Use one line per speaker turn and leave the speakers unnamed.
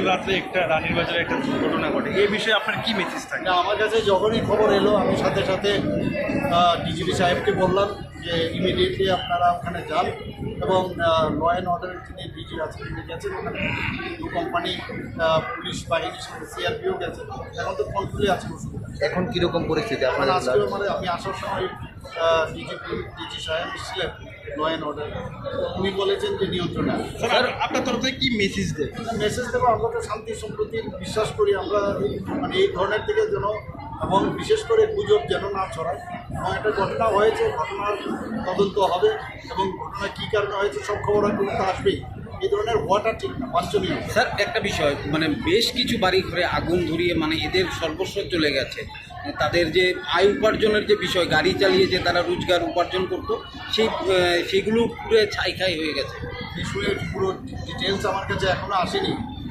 গতকাল রাত্রে একটা রানীর বাজারে একটা দুর্ঘটনা ঘটে। এই বিষয়ে আপনার কি মেসেজ থাকে?
না আমার কাছে যখনই খবর এলো আমি সাথে সাথে ডিজিপি সাহেবকে বললাম যে ইমিডিয়েটলি আপনারা ওখানে যান এবং ল অ্যান্ড অর্ডারের যিনি ডিজি আছেন তিনি গেছেন ওখানে। দু কোম্পানি পুলিশ বাহিনীর সাথে সিআরপিও গেছে। এখন তো কন্ট্রোলে আছে
এখন কীরকম পরিস্থিতি?
এখন
আপনাদের
আজকে মানে আমি আসার সময় ডিজিপি ডিজি সাহেব ছিলেন ল অ্যান্ড অর্ডার উনি বলেছেন যে নিয়ন্ত্রণে
স্যার আপনার তরফ থেকে কি মেসেজ দেয়?
মেসেজ দেবো আমরা তো শান্তি সম্প্রতি বিশ্বাস করি আমরা মানে এই ধরনের থেকে যেন এবং বিশেষ করে গুজব যেন না ছড়ায়। এবং একটা ঘটনা হয়েছে ঘটনার তদন্ত হবে এবং ঘটনা কী কারণে হয়েছে সব খবর তো আসবেই। এই ধরনের হওয়াটা ঠিক না বাঞ্ছনীয়।
স্যার একটা বিষয় মানে বেশ কিছু বাড়ি ঘরে আগুন ধরিয়ে মানে এদের সর্বস্ব চলে গেছে। তাদের যে আয় উপার্জনের যে বিষয়, গাড়ি চালিয়ে যে তারা রোজগার উপার্জন করতো, সেই সেগুলো পুরো ছাই খাই হয়ে গেছে।
বিষয়ের পুরো ডিটেলস আমার কাছে এখনও আসেনি।